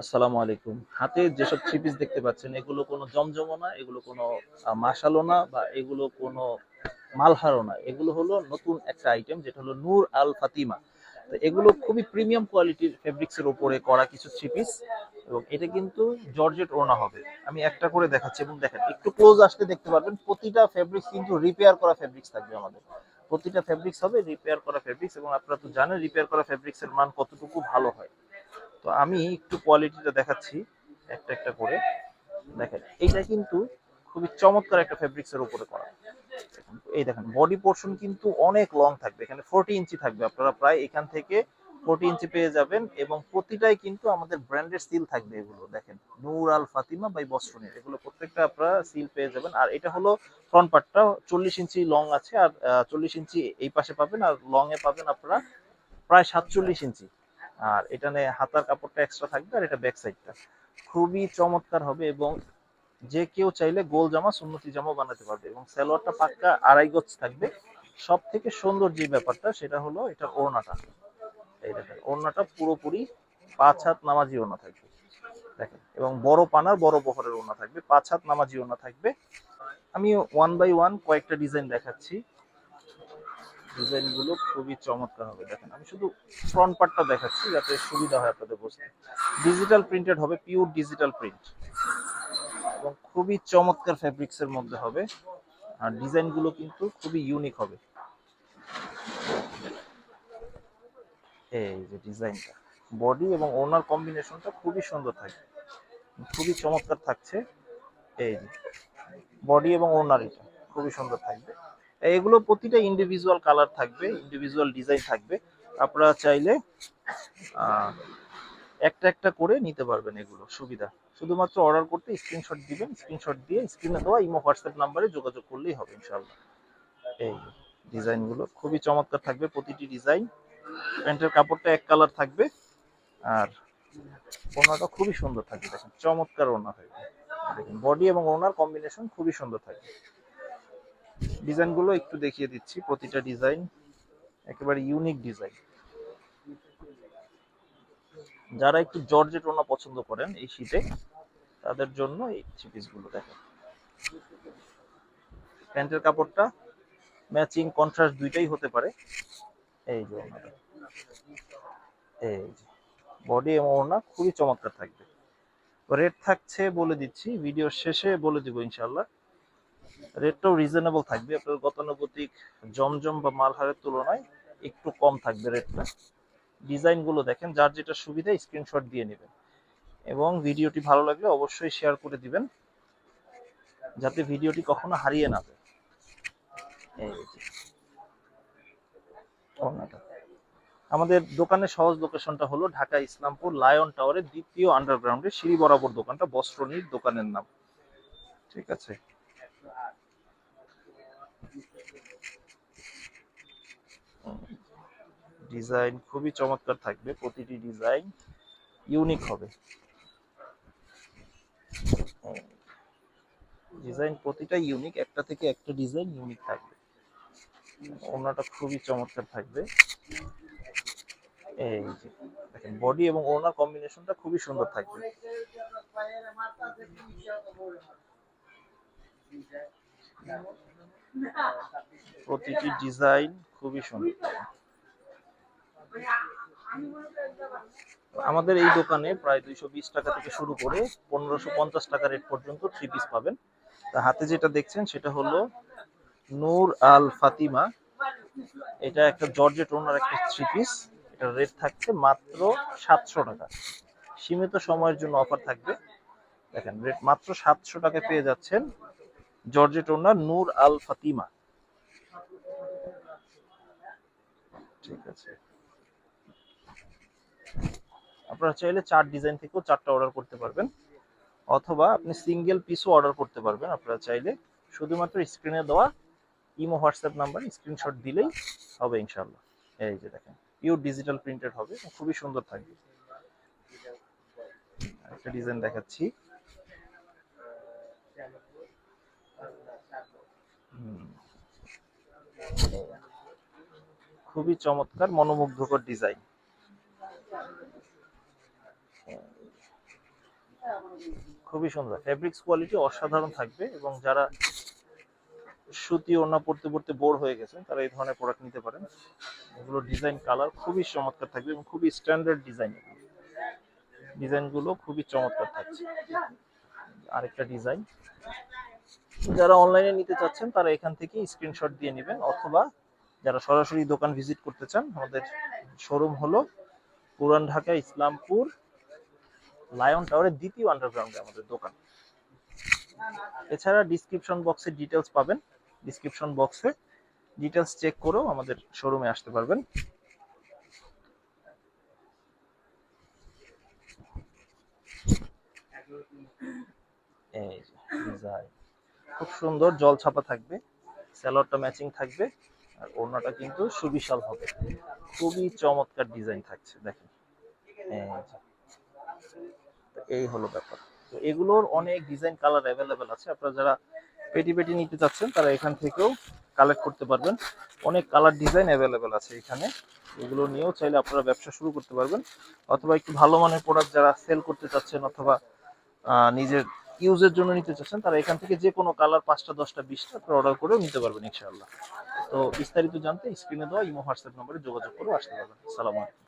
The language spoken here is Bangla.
আসসালামু আলাইকুম। হাতে যেসব থ্রি পিস দেখতে পাচ্ছেন, এগুলো কোনো জমজমো না, এগুলো কোনো মাশালো না বা এগুলো কোনো মালহারও না। এগুলো হলো নতুন একটা আইটেম যেটা হলো নূর আল ফাতিমা। তো এগুলো খুবই প্রিমিয়াম কোয়ালিটির ফেব্রিক্স এর উপরে করা কিছু থ্রি পিস এবং এটা কিন্তু জর্জেট ওড়না হবে। আমি একটা করে দেখাচ্ছি এবং দেখেন, একটু ক্লোজ আসলে দেখতে পারবেন, প্রতিটা ফেব্রিক্স কিন্তু রিপেয়ার করা ফেব্রিক্স থাকবে আমাদের। প্রতিটা ফেব্রিক্স হবে রিপেয়ার করা ফেব্রিক্স এবং আপনারা তো জানেন রিপেয়ার করা ফেব্রিক্স এর মান কতটুকু ভালো হয়। তো আমি একটু কোয়ালিটিটা দেখাচ্ছি, একটা একটা করে। দেখেন, এইটা কিন্তু খুবই চমৎকার একটা ফেব্রিক্স এর উপরে করা। এই দেখেন বডি পোর্শন কিন্তু অনেক লং থাকবে, এখানে ফোরটি ইঞ্চি থাকবে। আপনারা প্রায় এখান থেকে ফোরটি ইঞ্চি পেয়ে যাবেন এবং প্রতিটাই কিন্তু আমাদের ব্র্যান্ডের সিল থাকবে এগুলো। দেখেন, নূর আল ফাতিমা বাই বস্ত্রনীর এগুলো প্রত্যেকটা আপনারা সিল পেয়ে যাবেন। আর এটা হলো ফ্রন্ট পার্টটা চল্লিশ ইঞ্চি লং আছে, আর চল্লিশ ইঞ্চি এই পাশে পাবেন, আর লং এ পাবেন আপনারা প্রায় সাতচল্লিশ ইঞ্চি আর এটা নিয়ে হাতার কাপড়টা এক্সট্রা থাকবে আর এটা ব্যাক সাইডটা খুবই চমৎকার হবে এবং যে কেউ চাইলে গোল জামা, সুন্নতি জামা বানাতে পারবে এবং সালোয়ারটা পাক্কা আড়াই গজ থাকবে। সব থেকে সুন্দর যে ব্যাপারটা, সেটা হলো এটা ওড়নাটা। এই দেখেন, ওড়নাটা পুরোপুরি পাঁচ হাত নামাজি ওড়না থাকবে। দেখেন, এবং বড় পানার বড় বহরের ওড়না থাকবে। পাঁচ হাত নামাজি ওড়না থাকবে। আমি ওয়ান বাই ওয়ান কয়েকটা ডিজাইন দেখাচ্ছি। ডিজাইনগুলো খুবই চমৎকার হবে, দেখেন। আমি শুধু ফ্রন্ট পার্টটা দেখাচ্ছি যাতে সুবিধা হয় আপনাদের বুঝতে। ডিজিটাল প্রিন্টেড হবে পিওর ডিজিটাল প্রিন্ট এবং খুবই চমৎকার ফেব্রিক্স এর মধ্যে হবে। আর ডিজাইনগুলো কিন্তু খুবই ইউনিক হবে। এই যে ডিজাইনটা বডি এবং ওনার কম্বিনেশনটা খুবই সুন্দর থাকবে। খুবই চমৎকার থাকছে। এই যে বডি এবং ওনার এটা খুবই সুন্দর থাকবে। এগুলো প্রতিটা ইন্ডিভিজুয়াল কালার থাকবে ইন্ডিভিজুয়াল ডিজাইন থাকবে। আপনারা চাইলে একটা একটা করে নিতে পারবেন এগুলো, সুবিধা। শুধুমাত্র অর্ডার করতে স্ক্রিনশট দিবেন স্ক্রিনশট দিয়ে স্ক্রিনে দেওয়া ইমো, হোয়াটসঅ্যাপ নাম্বারে যোগাযোগ করলেই হবে, ইনশাআল্লাহ। এই ডিজাইনগুলো খুবই চমৎকার থাকবে, প্রতিটি ডিজাইন। প্যান্টের কাপড়টা এক কালার থাকবে, আর ওনাটা খুবই সুন্দর থাকবে, দেখেন, চমৎকার ওনা থাকবে। দেখেন বডি এবং ওনার কম্বিনেশন খুবই সুন্দর থাকবে। ডিজাইনগুলো একটু দেখিয়ে দিচ্ছি, প্রতিটা ডিজাইন একেবারে ইউনিক ডিজাইন যারা একটু জর্জেট ওনা পছন্দ করেন এই শীতে, তাদের জন্য এই থ্রি পিসগুলো দেখেন। প্যান্টের কাপড়টা ম্যাচিং কন্ট্রাস্ট দুইটাই হতে পারে। এই যে ওনাটা এই যে। বডি এবং ওনা খুবই চমৎকার থাকবে। রেট থাকছে বলে দিচ্ছি ভিডিওর শেষে বলে দিব ইনশাল্লাহ রেটটাও রিজনেবল থাকবে, আপনার গতানুগতিক, জমজম বা মালহারের তুলনায় একটু কম থাকবে রেটটা ডিজাইনগুলো দেখেন, যার যেটা সুবিধা স্ক্রিনশট দিয়ে নেবেন। এবং ভিডিওটি ভালো লাগলে অবশ্যই শেয়ার করে দিবেন, যাতে ভিডিওটি কখনো হারিয়ে না যায়। আমাদের দোকানের সহজ লোকেশনটা হলো ঢাকা ইসলামপুর লায়ন টাওয়ারের দ্বিতীয় আন্ডারগ্রাউন্ডে সিঁড়ি বরাবর দোকানটা বস্ত্রনীর দোকানের নাম। ঠিক আছে? ডিজাইন খুবই চমৎকার থাকবে, প্রতিটি ডিজাইন ইউনিক হবে। ডিজাইন প্রতিটা ইউনিক একটা থেকে একটা ডিজাইন ইউনিক থাকবে। ওড়নাটা খুবই চমৎকার থাকবে। এই যে, দেখেন বডি এবং ওড়নার কম্বিনেশনটা খুবই সুন্দর থাকবে। প্রতিটি ডিজাইন খুবই সুন্দর। আমাদের এই দোকানে প্রায় দুইশো বিশ টাকা থেকে শুরু করে পনেরোশো পঞ্চাশ টাকা রেট পর্যন্ত থ্রি পিস পাবেন। তা হাতে যেটা দেখছেন সেটা হলো নূর আল ফাতিমা। এটা একটা জর্জেট ওনার একটা থ্রি পিস এটার রেট থাকছে মাত্র সাতশো টাকা। সীমিত সময়ের জন্য অফার থাকবে। দেখেন রেট মাত্র সাতশো টাকা পেয়ে যাচ্ছেন। Georgette owner Noor Al Fatima. ঠিক আছে। আপনারা চাইলে চার ডিজাইন থেকেও চারটা অর্ডার করতে পারবেন। অথবা আপনি সিঙ্গেল পিসও অর্ডার করতে পারবেন। আপনারা চাইলে শুধুমাত্র স্ক্রিনে দেওয়া ইমো হোয়াটসঅ্যাপ নাম্বার স্ক্রিনশট দিলেই হবে ইনশাল্লাহ এই যে দেখেন পিওর ডিজিটাল প্রিন্টেড হবে। খুবই সুন্দর থাকবে। একটা ডিজাইন দেখাচ্ছি। খুবই চমৎকার, মনোমুগ্ধকর ডিজাইন। খুবই সুন্দর। ফেব্রিক্স কোয়ালিটি অসাধারণ থাকবে এবং যারা সুতি ওড়না পড়তে পড়তে বোর হয়ে গেছেন, তারা এই ধরনের প্রোডাক্ট নিতে পারেন। এগুলো ডিজাইন কালার খুবই চমৎকার থাকবে এবং খুবই স্ট্যান্ডার্ড ডিজাইন ডিজাইনগুলো খুবই চমৎকার থাকছে। আরেকটা ডিজাইন যারা অনলাইনে নিতে চাচ্ছেন, তারা এখান থেকে স্ক্রিনশট দিয়ে নেবেন অথবা যারা সরাসরি দোকান ভিজিট করতে চান, আমাদের শোরুম হলো পুরান ঢাকা, ইসলামপুর লায়ন টাওয়ারের দ্বিতীয় আন্ডারগ্রাউন্ডে আমাদের দোকান। এছাড়া ডিসক্রিপশন বক্সে ডিটেলস পাবেন। ডিসক্রিপশন বক্সে ডিটেলস চেক করেও আমাদের শোরুমে আসতে পারবেন। এই ডিজাইন খুব সুন্দর জল ছাপা থাকবে। স্যালোয়ারটা ম্যাচিং থাকবে আর ওড়নাটা কিন্তু সুবিশাল হবে। খুবই চমৎকার ডিজাইন থাকছে, দেখেন। এই হলো ব্যাপার। তো এগুলোর অনেক ডিজাইন কালার অ্যাভেলেবেল আছে। আপনারা যারা পেটি পেটি নিতে চাচ্ছেন, তারা এখান থেকেও কালেক্ট করতে পারবেন। অনেক কালার ডিজাইন অ্যাভেলেবেল আছে এখানে। এগুলো নিয়েও চাইলে আপনারা ব্যবসা শুরু করতে পারবেন। অথবা একটু ভালো মানের প্রোডাক্ট যারা সেল করতে চাচ্ছেন অথবা নিজের ইউজের জন্য নিতে চাচ্ছেন, তারা এখান থেকে যে কোনো কালার পাঁচটা, দশটা, বিশটা আপনারা অর্ডার করেও নিতে পারবেন ইনশাআল্লাহ। তো বিস্তারিত জানতে স্ক্রিনে দেওয়া ইমো, হোয়াটসঅ্যাপ নম্বরে যোগাযোগ করে আসতে পারবেন। সালাম আলাইকুম।